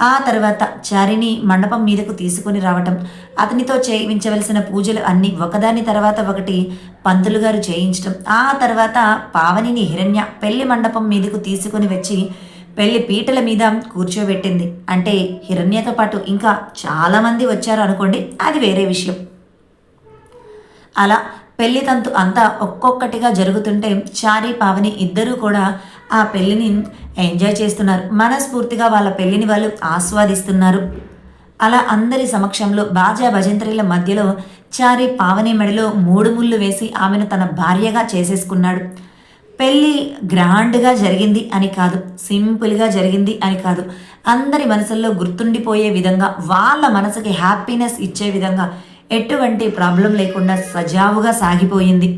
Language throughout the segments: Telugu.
ఆ తర్వాత చారిని మండపం మీదకు తీసుకుని రావటం. అతనితో చేయించవలసిన పూజలు అన్నీ ఒకదాని తర్వాత ఒకటి పంతులు గారు చేయించటం. ఆ తర్వాత పావనిని హిరణ్య పెళ్ళి మండపం మీదకు తీసుకుని వచ్చి పెళ్ళి పీటల మీద కూర్చోబెట్టింది. అంటే హిరణ్యతో పాటు ఇంకా చాలామంది వచ్చారు అనుకోండి అది వేరే విషయం. అలా పెళ్ళి తంతు అంతా ఒక్కొక్కటిగా జరుగుతుంటే చారి పావని ఇద్దరూ కూడా ఆ పెళ్ళిని ఎంజాయ్ చేస్తున్నారు. మనస్ఫూర్తిగా వాళ్ళ పెళ్ళిని వాళ్ళు ఆస్వాదిస్తున్నారు. అలా అందరి సమక్షంలో బాజా భజంత్రీల మధ్యలో చారి పావని మెడలో మూడు ముళ్ళు వేసి ఆమెను తన భార్యగా చేసేసుకున్నాడు. పెళ్ళి గ్రాండ్గా జరిగింది అని కాదు సింపుల్గా జరిగింది అని కాదు. అందరి మనసుల్లో గుర్తుండిపోయే విధంగా వాళ్ళ మనసుకి హ్యాపీనెస్ ఇచ్చే విధంగా ఎటువంటి ప్రాబ్లం లేకుండా సజావుగా సాగిపోయింది.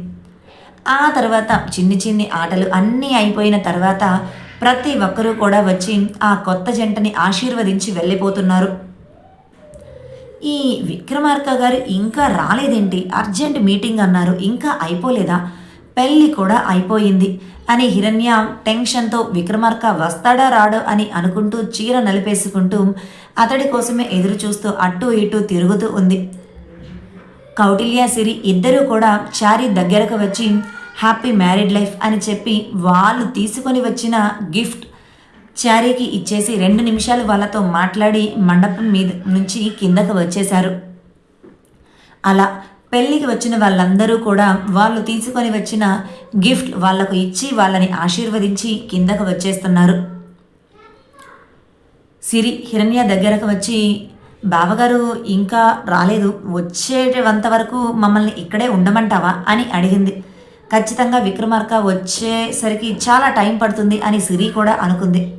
ఆ తర్వాత చిన్ని చిన్ని ఆటలు అన్నీ అయిపోయిన తర్వాత ప్రతి ఒక్కరూ కూడా వచ్చి ఆ కొత్త జంటని ఆశీర్వదించి వెళ్ళిపోతున్నారు. ఈ విక్రమార్క గారు ఇంకా రాలేదేంటి? అర్జెంట్ మీటింగ్ అన్నారు. ఇంకా అయిపోలేదా? పెళ్ళి కూడా అయిపోయింది అని హిరణ్య టెన్షన్తో విక్రమార్క వస్తాడా రాడో అని అనుకుంటూ చీర నలిపేసుకుంటూ అతడి కోసమే ఎదురు చూస్తూ అటు ఇటు తిరుగుతూ ఉంది. కౌటిల్య సిరి ఇద్దరూ కూడా చారి దగ్గరకు వచ్చి హ్యాపీ మ్యారీడ్ లైఫ్ అని చెప్పి వాళ్ళు తీసుకొని వచ్చిన గిఫ్ట్ చారీకి ఇచ్చేసి రెండు నిమిషాలు వాళ్ళతో మాట్లాడి మండపం మీద నుంచి కిందకు వచ్చేశారు. అలా పెళ్ళికి వచ్చిన వాళ్ళందరూ కూడా వాళ్ళు తీసుకొని వచ్చిన గిఫ్ట్ వాళ్ళకు ఇచ్చి వాళ్ళని ఆశీర్వదించి కిందకు వచ్చేస్తున్నారు. సిరి హిరణ్య దగ్గరకు వచ్చి బావగారు ఇంకా రాలేదు. వచ్చేటంత వరకు మమ్మల్ని ఇక్కడే ఉండమంటావా? అని అడిగింది. ఖచ్చితంగా విక్రమార్క వచ్చేసరికి చాలా టైం పడుతుంది అని సిరి కూడా అనుకుంది.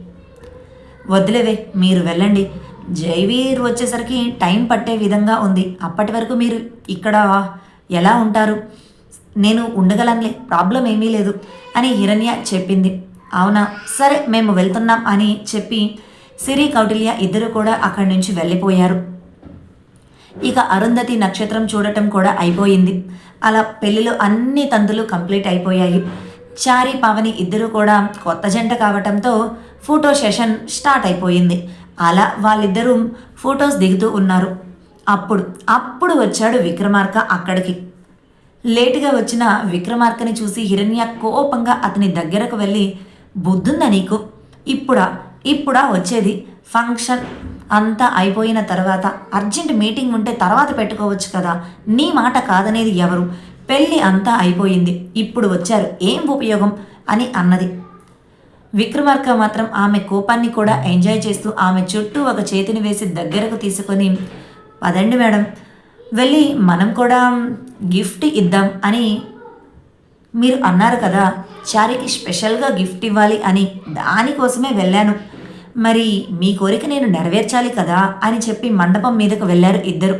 వదిలేవే మీరు వెళ్ళండి. జైవీర్ వచ్చేసరికి టైం పట్టే విధంగా ఉంది. అప్పటి వరకు మీరు ఇక్కడ ఎలా ఉంటారు? నేను ఉండగలనులే ప్రాబ్లం ఏమీ లేదు అని హిరణ్య చెప్పింది. అవునా? సరే మేము వెళ్తున్నాం అని చెప్పి సిరి కౌటిల్య ఇద్దరు కూడా అక్కడి నుంచి వెళ్ళిపోయారు. ఇక అరుంధతి నక్షత్రం చూడటం కూడా అయిపోయింది. అలా పెళ్ళిలో అన్ని తంతులు కంప్లీట్ అయిపోయాయి. చారి పవని ఇద్దరు కూడా కొత్త జంట కావటంతో ఫోటో సెషన్ స్టార్ట్ అయిపోయింది. అలా వాళ్ళిద్దరూ ఫొటోస్ దిగుతూ ఉన్నారు. అప్పుడు అప్పుడు వచ్చాడు విక్రమార్క అక్కడికి. లేటుగా వచ్చిన విక్రమార్కని చూసి హిరణ్య కోపంగా అతని దగ్గరకు వెళ్ళి బుద్ధుందా నీకు? ఇప్పుడా? ఇప్పుడా వచ్చేది ఫంక్షన్ అంతా అయిపోయిన తర్వాత అర్జెంట్ మీటింగ్ ఉంటే తర్వాత పెట్టుకోవచ్చు కదా. నీ మాట కాదనేది ఎవరు? పెళ్ళి అంతా అయిపోయింది. ఇప్పుడు వచ్చారు. ఏం ఉపయోగం? అని అన్నది. విక్రమార్క మాత్రం ఆమె కోపాన్ని కూడా ఎంజాయ్ చేస్తూ ఆమె చుట్టూ ఒక చేతిని వేసి దగ్గరకు తీసుకొని పదండి మేడం వెళ్ళి మనం కూడా గిఫ్ట్ ఇద్దాం అని మీరు అన్నారు కదా. చారికి స్పెషల్గా గిఫ్ట్ ఇవ్వాలి అని దానికోసమే వెళ్ళాను. మరి మీ కోరిక నేను నెరవేర్చాలి కదా అని చెప్పి మండపం మీదకు వెళ్ళారు ఇద్దరు.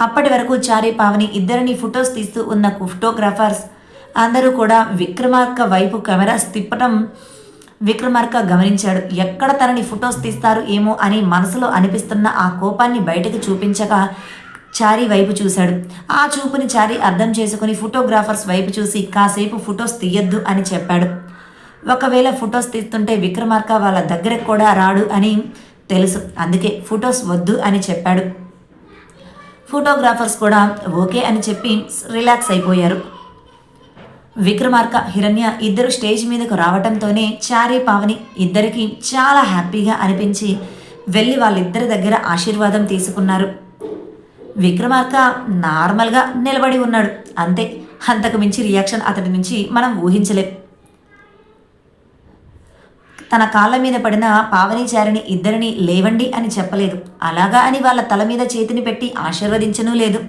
అప్పటి వరకు చారి పావని ఇద్దరిని ఫొటోస్ తీస్తూ ఉన్న ఫోటోగ్రాఫర్స్ అందరూ కూడా విక్రమార్క వైపు కెమెరాస్ తిప్పటం విక్రమార్క గమనించాడు. ఎక్కడ తనని ఫొటోస్ తీస్తారు ఏమో అని మనసులో అనిపిస్తున్న ఆ కోపాన్ని బయటకు చూపించక చారి వైపు చూశాడు. ఆ చూపుని చారీ అర్థం చేసుకుని ఫోటోగ్రాఫర్స్ వైపు చూసి కాసేపు ఫొటోస్ తీయొద్దు అని చెప్పాడు. ఒకవేళ ఫొటోస్ తీస్తుంటే విక్రమార్క వాళ్ళ దగ్గరకు కూడా రాడు అని తెలుసు. అందుకే ఫొటోస్ వద్దు అని చెప్పాడు. ఫోటోగ్రాఫర్స్ కూడా ఓకే అని చెప్పి రిలాక్స్ అయిపోయారు. విక్రమార్క హిరణ్య ఇద్దరు స్టేజ్ మీదకు రావటంతోనే చారీ పావని ఇద్దరికి చాలా హ్యాపీగా అనిపించి వెళ్ళి వాళ్ళిద్దరి దగ్గర ఆశీర్వాదం తీసుకున్నారు. విక్రమార్క నార్మల్గా నిలబడి ఉన్నాడు. అంతే. అంతకు మించి రియాక్షన్ అతడి నుంచి మనం ఊహించలేం. తన కాళ్ళ మీద పడిన పావనీచారిని ఇద్దరిని లేవండి అని చెప్పలేదు. అలాగా అని వాళ్ళ తల మీద చేతిని పెట్టి ఆశీర్వదించనూ లేదు.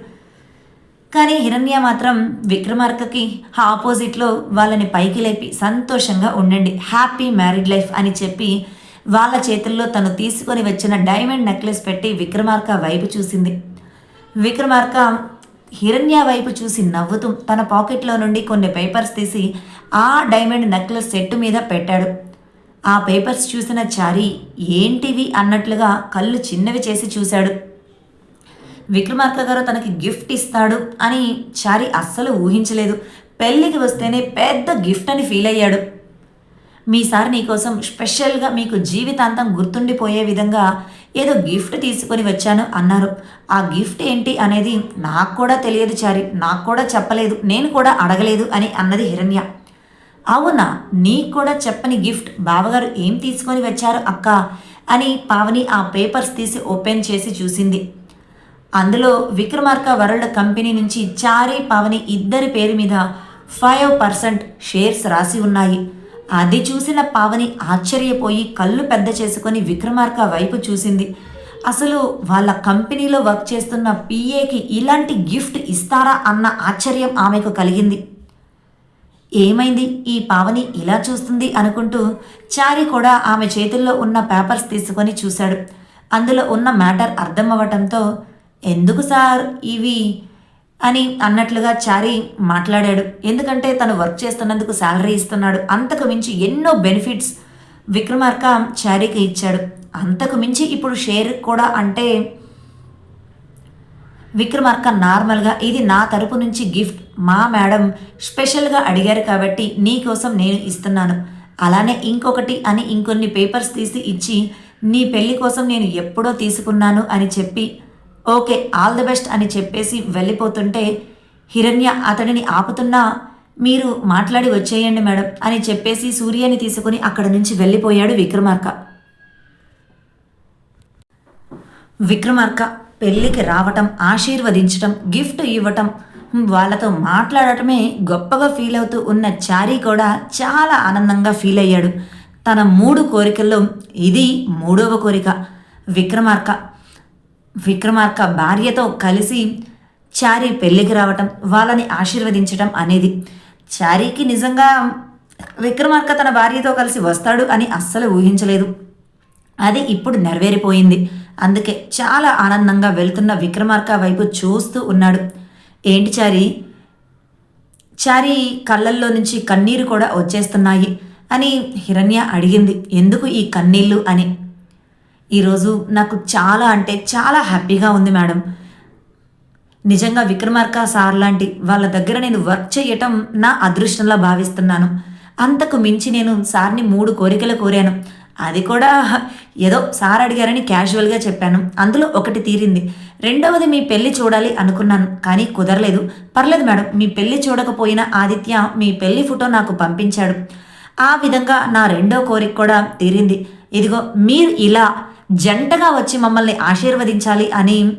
కానీ హిరణ్య మాత్రం విక్రమార్కకి ఆపోజిట్లో వాళ్ళని పైకి లేపి సంతోషంగా ఉండండి హ్యాపీ మ్యారీడ్ లైఫ్ అని చెప్పి వాళ్ళ చేతుల్లో తను తీసుకొని వచ్చిన డైమండ్ నెక్లెస్ పెట్టి విక్రమార్క వైపు చూసింది. విక్రమార్క హిరణ్య వైపు చూసి నవ్వుతూ తన పాకెట్లో నుండి కొన్ని పేపర్స్ తీసి ఆ డైమండ్ నెక్లెస్ సెట్టు మీద పెట్టాడు. ఆ పేపర్స్ చూసిన చారి ఏంటివి అన్నట్లుగా కళ్ళు చిన్నవి చేసి చూశాడు. విక్రమార్క గారు తనకి గిఫ్ట్ ఇస్తాడు అని చారి అస్సలు ఊహించలేదు. పెళ్ళికి వస్తేనే పెద్ద గిఫ్ట్ అని ఫీల్ అయ్యాడు. మీ సార్ నీకోసం స్పెషల్గా మీకు జీవితాంతం గుర్తుండిపోయే విధంగా ఏదో గిఫ్ట్ తీసుకొని వచ్చాను అన్నారు. ఆ గిఫ్ట్ ఏంటి అనేది నాకు కూడా తెలియదు చారి. నాకు కూడా చెప్పలేదు. నేను కూడా అడగలేదు అని అన్నది హిరణ్య. అవునా? నీకు కూడా చెప్పని గిఫ్ట్ బావగారు ఏం తీసుకొని వచ్చారు అక్క? అని పావని ఆ పేపర్స్ తీసి ఓపెన్ చేసి చూసింది. అందులో విక్రమార్క వరల్డ్ కంపెనీ నుంచి చారీ పావని ఇద్దరి పేరు మీద ఫైవ్ పర్సెంట్ షేర్స్ రాసి ఉన్నాయి. అది చూసిన పావని ఆశ్చర్యపోయి కళ్ళు పెద్ద చేసుకొని విక్రమార్క వైపు చూసింది. అసలు వాళ్ళ కంపెనీలో వర్క్ చేస్తున్న పిఏకి ఇలాంటి గిఫ్ట్ ఇస్తారా అన్న ఆశ్చర్యం ఆమెకు కలిగింది. ఏమైంది? ఈ పావని ఇలా చూస్తుంది అనుకుంటూ చారి కూడా ఆమె చేతుల్లో ఉన్న పేపర్స్ తీసుకొని చూశాడు. అందులో ఉన్న మ్యాటర్ అర్థం అవ్వటంతో ఎందుకు సార్ ఇవి? అని అన్నట్లుగా చారి మాట్లాడాడు. ఎందుకంటే తను వర్క్ చేస్తున్నందుకు శాలరీ ఇస్తున్నాడు. అంతకు మించి ఎన్నో బెనిఫిట్స్ విక్రమార్క చారీకి ఇచ్చాడు. అంతకు మించి ఇప్పుడు షేర్ కూడా అంటే విక్రమార్క నార్మల్గా ఇది నా తరపు నుంచి గిఫ్ట్. మా మేడం స్పెషల్గా అడిగారు కాబట్టి నీకోసం నేను ఇస్తున్నాను. అలానే ఇంకొకటి అని ఇంకొన్ని పేపర్స్ తీసి ఇచ్చి నీ పెళ్ళి కోసం నేను ఎప్పుడో తీసుకున్నాను అని చెప్పి ఓకే ఆల్ ది బెస్ట్ అని చెప్పేసి వెళ్ళిపోతుంటే హిరణ్య అతడిని ఆపుతున్నా మీరు మాట్లాడి వచ్చేయండి మేడం అని చెప్పేసి సూర్యని తీసుకుని అక్కడ నుంచి వెళ్ళిపోయాడు విక్రమార్క. విక్రమార్క పెళ్ళికి రావటం ఆశీర్వదించటం గిఫ్ట్ ఇవ్వటం వాళ్ళతో మాట్లాడటమే గొప్పగా ఫీల్ అవుతూ ఉన్న చారీ కూడా చాలా ఆనందంగా ఫీల్ అయ్యాడు. తన మూడు కోరికల్లో ఇది మూడవ కోరిక. విక్రమార్క. విక్రమార్క భార్యతో కలిసి చారీ పెళ్ళికి రావటం వాళ్ళని ఆశీర్వదించటం అనేది. చారీకి నిజంగా విక్రమార్క తన భార్యతో కలిసి వస్తాడు అని అస్సలు ఊహించలేదు. అది ఇప్పుడు నెరవేరిపోయింది. అందుకే చాలా ఆనందంగా వెళ్తున్న విక్రమార్క వైపు చూస్తూ ఉన్నాడు. ఏంటి చారి? చారి కళ్ళల్లో నుంచి కన్నీరు కూడా వచ్చేస్తున్నాయి అని హిరణ్య అడిగింది. ఎందుకు ఈ కన్నీళ్ళు అని. ఈరోజు నాకు చాలా అంటే చాలా హ్యాపీగా ఉంది మేడం. నిజంగా విక్రమార్క సార్ లాంటి వాళ్ళ దగ్గర నేను వర్క్ చేయటం నా అదృష్టంలా భావిస్తున్నాను. అంతకు మించి నేను సార్ని మూడు కోరికలు కోరాను. అది కూడా ఏదో సార్ అడిగారని క్యాజువల్గా చెప్పాను. అందులో ఒకటి తీరింది. రెండవది మీ పెళ్ళి చూడాలి అనుకున్నాను కానీ కుదరలేదు. పర్లేదు మేడం మీ పెళ్ళి చూడకపోయిన ఆదిత్య మీ పెళ్ళి ఫోటో నాకు పంపించాడు. ఆ విధంగా నా రెండో కోరిక కూడా తీరింది. ఇదిగో మీరు ఇలా జంటగా వచ్చి మమ్మల్ని ఆశీర్వదించాలి అని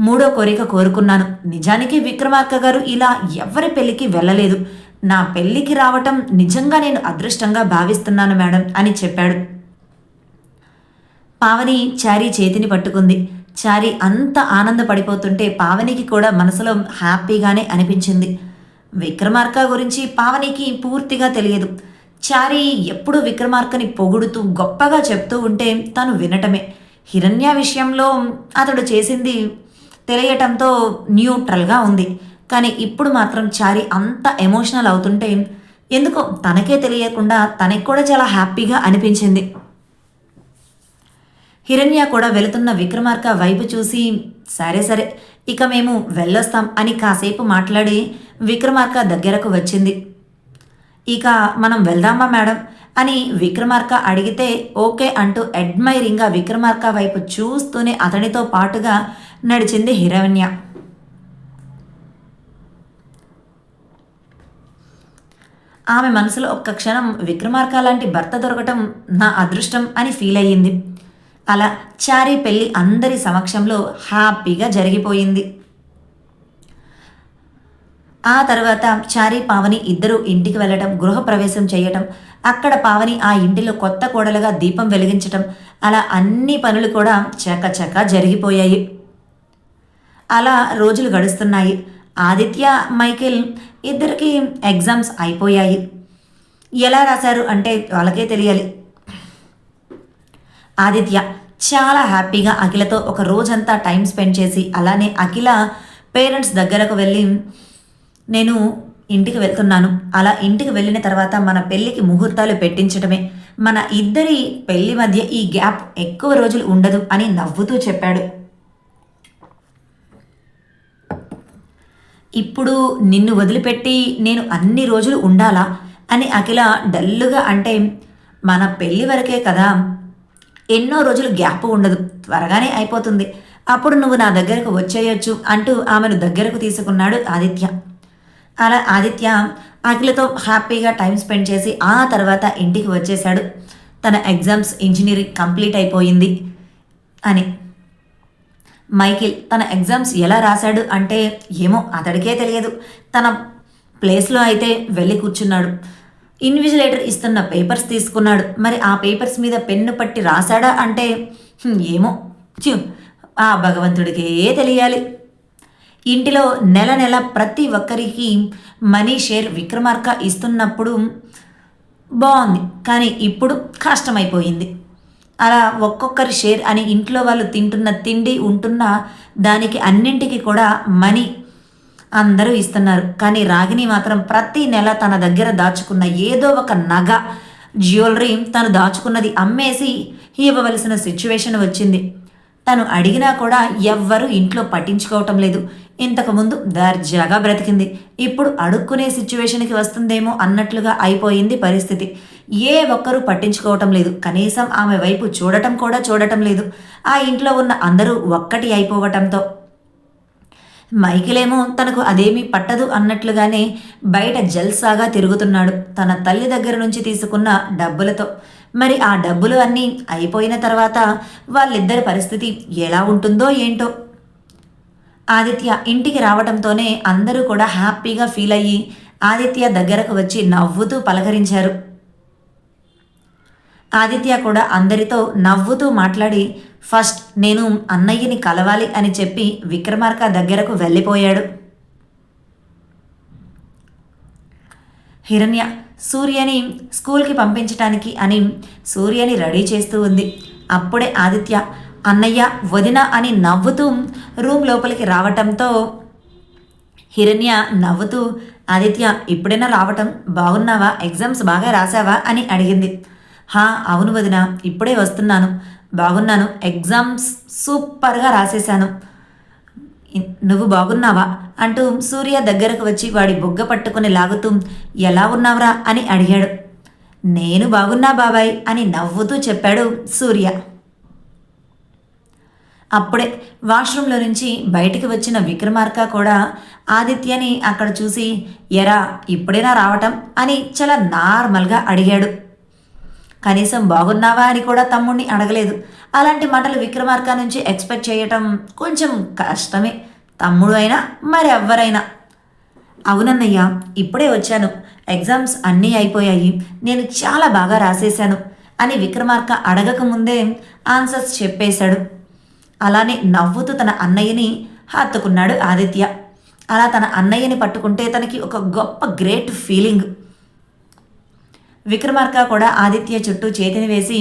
మూడో కోరిక కోరుకున్నాను. నిజానికి విక్రమార్క గారు ఇలా ఎవరి పెళ్ళికి వెళ్ళలేదు. నా పెళ్ళికి రావటం నిజంగా నేను అదృష్టంగా భావిస్తున్నాను మేడం అని చెప్పాడు. పావని చారీ చేతిని పట్టుకుంది. చారీ అంత ఆనందపడిపోతుంటే పావనికి కూడా మనసులో హ్యాపీగానే అనిపించింది. విక్రమార్క గురించి పావనికి పూర్తిగా తెలియదు. చారీ ఎప్పుడు విక్రమార్కని పొగుడుతూ గొప్పగా చెప్తూ ఉంటే తను వినటమే. హిరణ్య విషయంలో అతడు చేసింది తెలియటంతో న్యూట్రల్గా ఉంది. కానీ ఇప్పుడు మాత్రం చారి అంత ఎమోషనల్ అవుతుంటే ఎందుకో తనకే తెలియకుండా తనకి కూడా చాలా హ్యాపీగా అనిపించింది. హిరణ్య కూడా వెళుతున్న విక్రమార్క వైపు చూసి సరే సరే ఇక మేము వెళ్ళొస్తాం అని కాసేపు మాట్లాడి విక్రమార్క దగ్గరకు వచ్చింది. ఇక మనం వెళ్దామా మేడం? అని విక్రమార్క అడిగితే ఓకే అంటూ అడ్మైరింగ్గా విక్రమార్క వైపు చూస్తూనే అతనితో పాటుగా నడిచింది హిరణ్య. ఆమె మనసులో ఒక్క క్షణం విక్రమార్క లాంటి భర్త దొరకటం నా అదృష్టం అని ఫీల్ అయ్యింది. అలా చారీ పెళ్ళి అందరి సమక్షంలో హ్యాపీగా జరిగిపోయింది. ఆ తర్వాత చారీ పావని ఇద్దరు ఇంటికి వెళ్ళటం గృహప్రవేశం చేయటం అక్కడ పావని ఆ ఇంటిలో కొత్త కోడలుగా దీపం వెలిగించటం అలా అన్ని పనులు కూడా చకచక జరిగిపోయాయి. అలా రోజులు గడుస్తున్నాయి. ఆదిత్య మైకేల్ ఇద్దరికి ఎగ్జామ్స్ అయిపోయాయి. ఎలా రాశారు అంటే వాళ్ళకే తెలియాలి. ఆదిత్య చాలా హ్యాపీగా అఖిలతో ఒక రోజంతా టైం స్పెండ్ చేసి అలానే అఖిల పేరెంట్స్ దగ్గరకు వెళ్ళి నేను ఇంటికి వెళ్తున్నాను. అలా ఇంటికి వెళ్ళిన తర్వాత మన పెళ్ళికి ముహూర్తాలు పెట్టించడమే మన ఇద్దరి పెళ్ళి మధ్య ఈ గ్యాప్ ఎక్కువ రోజులు ఉండదు అని నవ్వుతూ చెప్పాడు. ఇప్పుడు నిన్ను వదిలిపెట్టి నేను అన్ని రోజులు ఉండాలా? అని అఖిల డల్లుగా అంటే మన పెళ్ళి వరకే కదా. ఎన్నో రోజులు గ్యాప్ ఉండదు త్వరగానే అయిపోతుంది. అప్పుడు నువ్వు నా దగ్గరకు వచ్చేయొచ్చు అంటూ ఆమెను దగ్గరకు తీసుకున్నాడు ఆదిత్య. అలా ఆదిత్య అఖిలతో హ్యాపీగా టైం స్పెండ్ చేసి ఆ తర్వాత ఇంటికి వచ్చేశాడు. తన ఎగ్జామ్స్ ఇంజనీరింగ్ కంప్లీట్ అయిపోయింది అని. మైకిల్ తన ఎగ్జామ్స్ ఎలా రాశాడు అంటే ఏమో అతడికే తెలియదు. తన ప్లేస్లో అయితే వెళ్ళి కూర్చున్నాడు. ఇన్విజిలేటర్ ఇస్తున్న పేపర్స్ తీసుకున్నాడు. మరి ఆ పేపర్స్ మీద పెన్ను పట్టి రాశాడా అంటే ఏమో. చూ ఆ భగవంతుడికే తెలియాలి. ఇంటిలో నెల నెల ప్రతి ఒక్కరికి మనీ షేర్ విక్రమార్క ఇస్తున్నప్పుడు బాగుంది. కానీ ఇప్పుడు కష్టమైపోయింది. అలా ఒక్కొక్కరి షేర్ అని ఇంట్లో వాళ్ళు తింటున్న తిండి ఉంటున్న దానికి అన్నింటికి కూడా మనీ అందరూ ఇస్తున్నారు. కానీ రాగిని మాత్రం ప్రతి నెల తన దగ్గర దాచుకున్న ఏదో ఒక నగ జ్యువెలరీ తను దాచుకున్నది అమ్మేసి ఇవ్వవలసిన సిచ్యువేషన్ వచ్చింది. తను అడిగినా కూడా ఎవ్వరూ ఇంట్లో పట్టించుకోవటం లేదు. ఇంతకుముందు దర్జాగా బ్రతికింది. ఇప్పుడు అడుక్కునే సిచ్యువేషన్కి వస్తుందేమో అన్నట్లుగా అయిపోయింది పరిస్థితి. ఏ ఒక్కరూ పట్టించుకోవటం లేదు. కనీసం ఆమె వైపు చూడటం కూడా చూడటం లేదు. ఆ ఇంట్లో ఉన్న అందరూ ఒక్కటి అయిపోవటంతో మైకిలేమో తనకు అదేమీ పట్టదు అన్నట్లుగానే బయట జల్సాగా తిరుగుతున్నాడు తన తల్లి దగ్గర నుంచి తీసుకున్న డబ్బులతో. మరి ఆ డబ్బులు అన్నీ అయిపోయిన తర్వాత వాళ్ళిద్దరి పరిస్థితి ఎలా ఉంటుందో ఏంటో? ఆదిత్య ఇంటికి రావడంతోనే అందరూ కూడా హ్యాపీగా ఫీల్ అయ్యి ఆదిత్య దగ్గరకు వచ్చి నవ్వుతూ పలకరించారు. ఆదిత్య కూడా అందరితో నవ్వుతూ మాట్లాడి ఫస్ట్ నేను అన్నయ్యని కలవాలి అని చెప్పి విక్రమార్క దగ్గరకు వెళ్ళిపోయాడు. హిరణ్య సూర్యని స్కూల్కి పంపించటానికి అని సూర్యని రెడీ చేస్తూ ఉంది. అప్పుడే ఆదిత్య అన్నయ్య వదిన అని నవ్వుతూ రూమ్ లోపలికి రావటంతో హిరణ్య నవ్వుతూ ఆదిత్య ఇప్పుడైనా రావటం బాగున్నావా? ఎగ్జామ్స్ బాగా రాసావా? అని అడిగింది. హా అవును వదిన ఇప్పుడే వస్తున్నాను. బాగున్నాను. ఎగ్జామ్స్ సూపర్గా రాసేశాను. నువ్వు బాగున్నావా? అంటూ సూర్య దగ్గరకు వచ్చి వాడి బొగ్గ పట్టుకుని లాగుతూ ఎలా ఉన్నావురా? అని అడిగాడు. నేను బాగున్నా బాబాయ్ అని నవ్వుతూ చెప్పాడు సూర్య. అప్పుడే వాష్రూమ్లో నుంచి బయటికి వచ్చిన విక్రమార్క కూడా ఆదిత్యని అక్కడ చూసి ఎరా ఇప్పుడైనా రావటం? అని చాలా నార్మల్గా అడిగాడు. కనీసం బాగున్నావా అని కూడా తమ్ముడిని అడగలేదు. అలాంటి మాటలు విక్రమార్క నుంచి ఎక్స్పెక్ట్ చేయటం కొంచెం కష్టమే. తమ్ముడు అయినా మరెవ్వరైనా. అవునన్నయ్య ఇప్పుడే వచ్చాను. ఎగ్జామ్స్ అన్నీ అయిపోయాయి. నేను చాలా బాగా రాసేశాను అని విక్రమార్క అడగక ముందే ఆన్సర్స్ చెప్పేశాడు. అలానే నవ్వుతూ తన అన్నయ్యని హత్తుకున్నాడు ఆదిత్య. అలా తన అన్నయ్యని పట్టుకుంటే తనకి ఒక గొప్ప గ్రేట్ ఫీలింగ్. విక్రమార్క కూడా ఆదిత్య చుట్టూ చేతిని వేసి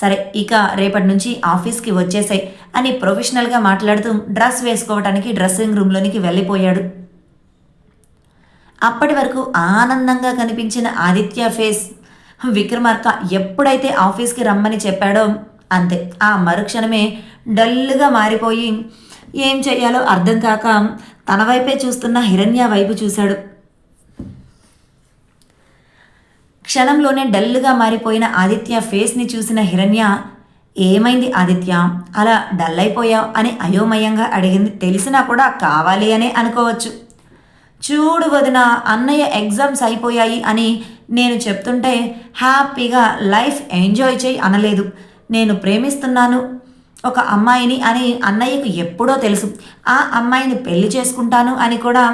సరే ఇక రేపటి నుంచి ఆఫీస్కి వచ్చేసాయి అని ప్రొఫెషనల్గా మాట్లాడుతూ డ్రెస్ వేసుకోవడానికి డ్రెస్సింగ్ రూమ్లోనికి వెళ్ళిపోయాడు. అప్పటి వరకు ఆనందంగా కనిపించిన ఆదిత్య ఫేస్ విక్రమార్క ఎప్పుడైతే ఆఫీస్కి రమ్మని చెప్పాడో అంతే. ఆ మరుక్షణమే డల్గా మారిపోయి ఏం చేయాలో అర్థం కాక తన వైపే చూస్తున్న హిరణ్య వైపు చూశాడు. క్షణంలోనే డల్గా మారిపోయిన ఆదిత్య ఫేస్ని చూసిన హిరణ్య ఏమైంది ఆదిత్య? అలా డల్ అయిపోయావు అని అయోమయంగా అడిగింది. తెలిసినా కూడా కావాలి అనే అనుకోవచ్చు. చూడు వదిన అన్నయ్య ఎగ్జామ్స్ అయిపోయాయి అని నేను చెప్తుంటే హ్యాపీగా లైఫ్ ఎంజాయ్ చేయి అనలేదు. నేను ప్రేమిస్తున్నాను ఒక అమ్మాయిని అని అన్నయ్యకు ఎప్పుడో తెలుసు. ఆ అమ్మాయిని పెళ్ళి చేసుకుంటాను అని కూడా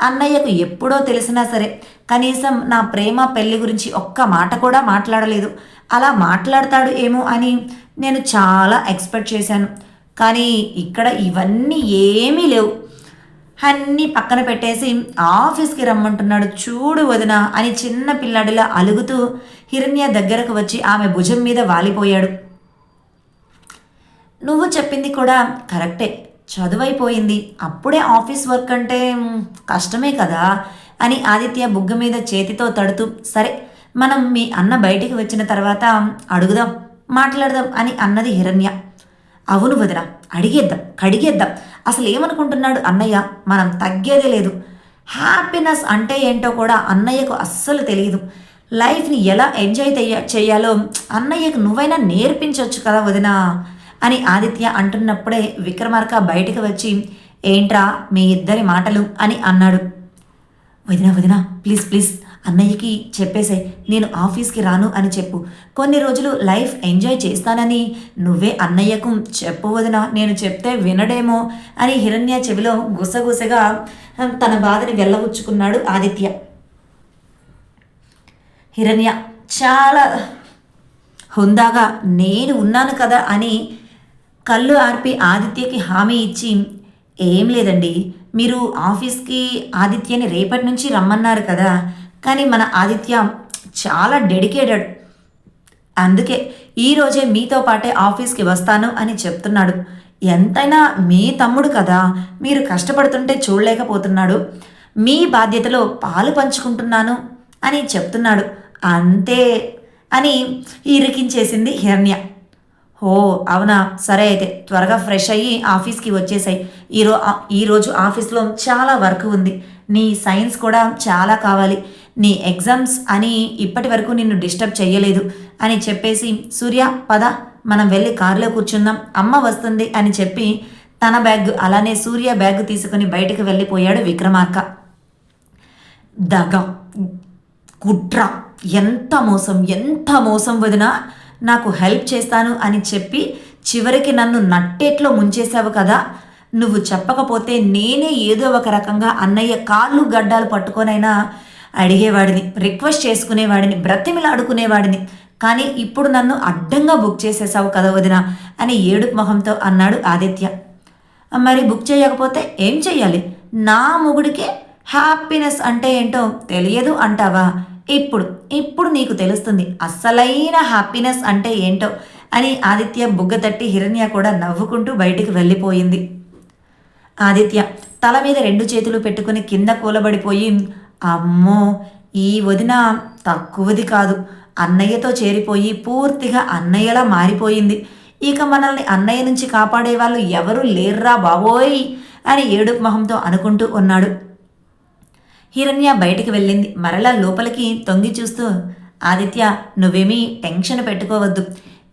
అన్నయ్యకు ఎప్పుడో తెలిసినా సరే కనీసం నా ప్రేమ పెళ్ళి గురించి ఒక్క మాట కూడా మాట్లాడలేదు. అలా మాట్లాడతాడు ఏమో అని నేను చాలా ఎక్స్పెక్ట్ చేశాను. కానీ ఇక్కడ ఇవన్నీ ఏమీ లేవు. అన్నీ పక్కన పెట్టేసి ఆఫీస్కి రమ్మంటున్నాడు చూడు వదిన అని చిన్న పిల్లాడిలా అలుగుతూ హిరణ్య దగ్గరకు వచ్చి ఆమె భుజం మీద వాలిపోయాడు. నువ్వు చెప్పింది కూడా కరెక్టే. చదువైపోయింది. అప్పుడే ఆఫీస్ వర్క్ అంటే కష్టమే కదా అని ఆదిత్య బుగ్గ మీద చేతితో తడుతూ సరే మనం మీ అన్న బయటికి వచ్చిన తర్వాత అడుగుదాం మాట్లాడదాం అని అన్నది హిరణ్య. అవును వదిన అడిగేద్దాం కడిగేద్దాం. అసలు ఏమనుకుంటున్నాడు అన్నయ్య? మనం తగ్గేదే లేదు. హ్యాపీనెస్ అంటే ఏంటో కూడా అన్నయ్యకు అస్సలు తెలియదు. లైఫ్ని ఎలా ఎంజాయ్ చేయాలో అన్నయ్యకు నువ్వైనా నేర్పించవచ్చు కదా వదినా. అని ఆదిత్య అంటున్నప్పుడే విక్రమార్క బయటికి వచ్చి ఏంట్రా మీ ఇద్దరి మాటలు? అని అన్నాడు. వదినా వదినా ప్లీజ్ ప్లీజ్ అన్నయ్యకి చెప్పేసే నేను ఆఫీస్కి రాను అని చెప్పు. కొన్ని రోజులు లైఫ్ ఎంజాయ్ చేస్తానని నువ్వే అన్నయ్యకు చెప్పు వదినా నేను చెప్తే వినడేమో అని హిరణ్య చెవిలో గుసగుసగా తన బాధని వెళ్ళబుచ్చుకున్నాడు ఆదిత్య. హిరణ్య చాలా హుందాగా నేను ఉన్నాను కదా అని కళ్ళు ఆర్పి ఆదిత్యకి హామీ ఇచ్చి ఏం లేదండి మీరు ఆఫీస్కి ఆదిత్యని రేపటి నుంచి రమ్మన్నారు కదా కానీ మన ఆదిత్య చాలా డెడికేటెడ్. అందుకే ఈరోజే మీతో పాటే ఆఫీస్కి వస్తాను అని చెప్తున్నాడు. ఎంతైనా మీ తమ్ముడు కదా మీరు కష్టపడుతుంటే చూడలేకపోతున్నాడు. మీ బాధ్యతలో పాలు పంచుకుంటున్నాను అని చెప్తున్నాడు. అంతే అని ఇరికించేసింది హిరణ్య. ఓ అవునా? సరే అయితే త్వరగా ఫ్రెష్ అయ్యి ఆఫీస్కి వచ్చేసాయి. ఈరో ఈరోజు ఆఫీస్లో చాలా వర్క్ ఉంది. నీ సైన్స్ కూడా చాలా కావాలి. నీ ఎగ్జామ్స్ అని ఇప్పటి వరకు నిన్ను డిస్టర్బ్ చేయలేదు అని చెప్పేసి సూర్య పద మనం వెళ్ళి కారులో కూర్చుందాం. అమ్మ వస్తుంది అని చెప్పి తన బ్యాగ్ అలానే సూర్య బ్యాగ్ తీసుకుని బయటకు వెళ్ళిపోయాడు విక్రమార్క. దగ కుట్ర ఎంత మోసం ఎంత మోసం వదినా నాకు హెల్ప్ చేస్తాను అని చెప్పి చివరికి నన్ను నట్టేట్లో ముంచేశావు కదా. నువ్వు చెప్పకపోతే నేనే ఏదో ఒక రకంగా అన్నయ్య కాళ్ళు గడ్డాలు పట్టుకొనైనా అడిగేవాడిని రిక్వెస్ట్ చేసుకునేవాడిని బ్రతిమిలాడుకునేవాడిని. కానీ ఇప్పుడు నన్ను అడ్డంగా బుక్ చేసేసావు కదా వదినా అని ఏడుపు మొహంతో అన్నాడు ఆదిత్య. మరి బుక్ చేయకపోతే ఏం చెయ్యాలి? నా మొగుడికే హ్యాపీనెస్ అంటే ఏంటో తెలియదు అంటావా? ఇప్పుడు ఇప్పుడు నీకు తెలుస్తుంది అస్సలైన హ్యాపీనెస్ అంటే ఏంటో అని ఆదిత్య బుగ్గ తట్టి హిరణ్య కూడా నవ్వుకుంటూ బయటికి వెళ్ళిపోయింది. ఆదిత్య తల మీద రెండు చేతులు పెట్టుకుని కింద కూలబడిపోయి అమ్మో ఈ వదిన తక్కువది కాదు. అన్నయ్యతో చేరిపోయి పూర్తిగా అన్నయ్యలా మారిపోయింది. ఇక మనల్ని అన్నయ్య నుంచి కాపాడే వాళ్ళు ఎవరూ లేర్రా బాబోయ్ అని ఏడుపు మొహంతో అనుకుంటూ ఉన్నాడు. హిరణ్య బయటికి వెళ్ళింది. మరలా లోపలికి తొంగి చూస్తూ ఆదిత్య నువ్వేమీ టెన్షన్ పెట్టుకోవద్దు.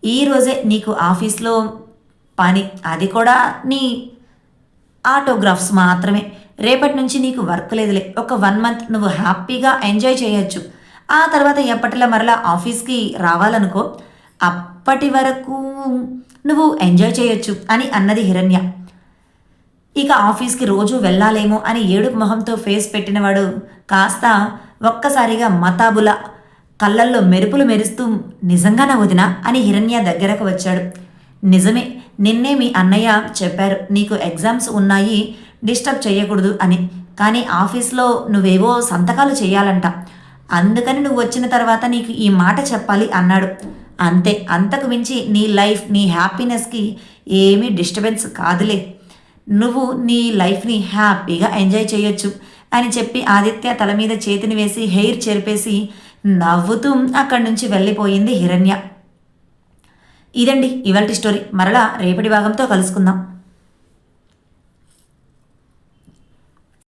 ఈరోజే నీకు ఆఫీస్లో పని. అది కూడా నీ ఆటోగ్రాఫ్స్ మాత్రమే. రేపటి నుంచి నీకు వర్క్ లేదులే. ఒక వన్ మంత్ నువ్వు హ్యాపీగా ఎంజాయ్ చేయొచ్చు. ఆ తర్వాత ఎప్పటిలా మరలా ఆఫీస్కి రావాలనుకో అప్పటి వరకు నువ్వు ఎంజాయ్ చేయొచ్చు అని అన్నది హిరణ్య. ఇక ఆఫీస్కి రోజు వెళ్ళాలేమో అని ఏడుపు మొహంతో ఫేస్ పెట్టినవాడు కాస్త ఒక్కసారిగా మతాబుల కళ్ళల్లో మెరుపులు మెరుస్తూ నిజంగానా వదినా? అని హిరణ్య దగ్గరకు వచ్చాడు. నిజమే నిన్నే మీ అన్నయ్య చెప్పారు నీకు ఎగ్జామ్స్ ఉన్నాయి డిస్టర్బ్ చేయకూడదు అని. కానీ ఆఫీస్లో నువ్వేవో సంతకాలు చేయాలంట. అందుకని నువ్వు వచ్చిన తర్వాత నీకు ఈ మాట చెప్పాలి అన్నాడు. అంతే అంతకు మించి నీ లైఫ్ నీ హ్యాపీనెస్కి ఏమీ డిస్టర్బెన్స్ కాదులే. నువ్వు నీ లైఫ్ని హ్యాపీగా ఎంజాయ్ చేయొచ్చు అని చెప్పి ఆదిత్య తల మీద చేతిని వేసి హెయిర్ చెరిపేసి నవ్వుతూ అక్కడి నుంచి వెళ్ళిపోయింది హిరణ్య. ఇదండి ఇవాల్టి స్టోరీ. మరలా రేపటి భాగంతో కలుసుకుందాం.